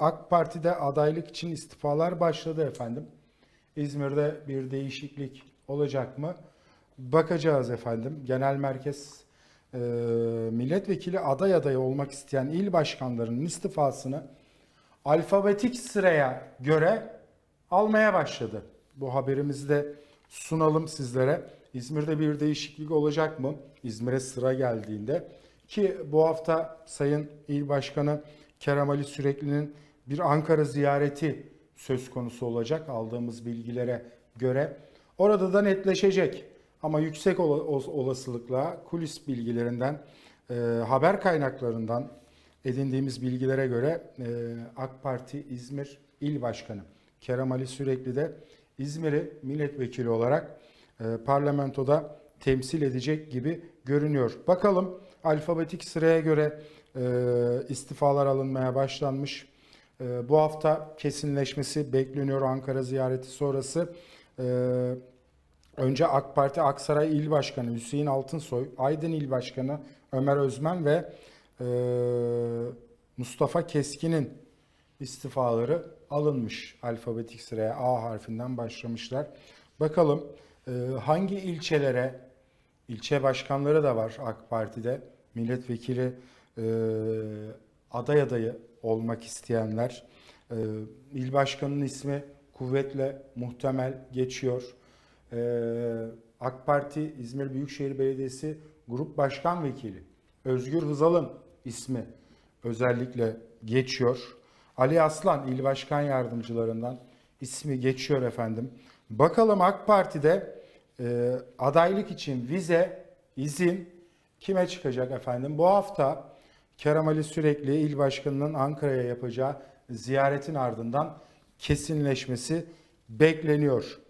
AK Parti'de adaylık için istifalar başladı efendim. İzmir'de bir değişiklik olacak mı? Bakacağız efendim. Genel merkez e, milletvekili aday adayı olmak isteyen il başkanlarının istifasını alfabetik sıraya göre almaya başladı. Bu haberimizi de sunalım sizlere. İzmir'de bir değişiklik olacak mı? İzmir'e sıra geldiğinde ki bu hafta Sayın İl Başkanı Kerem Ali Sürekli'nin bir Ankara ziyareti söz konusu olacak aldığımız bilgilere göre. Orada da netleşecek ama yüksek ola- ola- olasılıkla kulis bilgilerinden, e, haber kaynaklarından edindiğimiz bilgilere göre e, AK Parti İzmir İl Başkanı Kerem Ali Sürekli de İzmir'i milletvekili olarak e, parlamentoda temsil edecek gibi görünüyor. Bakalım alfabetik sıraya göre e, istifalar alınmaya başlanmış. E, bu hafta kesinleşmesi bekleniyor Ankara ziyareti sonrası. E, önce AK Parti Aksaray İl Başkanı Hüseyin Altınsoy, Aydın İl Başkanı Ömer Özmen ve e, Mustafa Keskin'in istifaları alınmış alfabetik sıraya A harfinden başlamışlar. Bakalım e, hangi ilçelere ilçe başkanları da var AK Parti'de milletvekili e, aday adayı olmak isteyenler. E, il başkanının ismi kuvvetle muhtemel geçiyor. E, AK Parti İzmir Büyükşehir Belediyesi Grup Başkan Vekili Özgür Hızal'ın ismi özellikle geçiyor. Ali Aslan İl Başkan Yardımcılarından ismi geçiyor efendim. Bakalım AK Parti'de e, adaylık için vize, izin kime çıkacak efendim? Bu hafta Kerem Ali Sürekli İl Başkanı'nın Ankara'ya yapacağı ziyaretin ardından kesinleşmesi bekleniyor.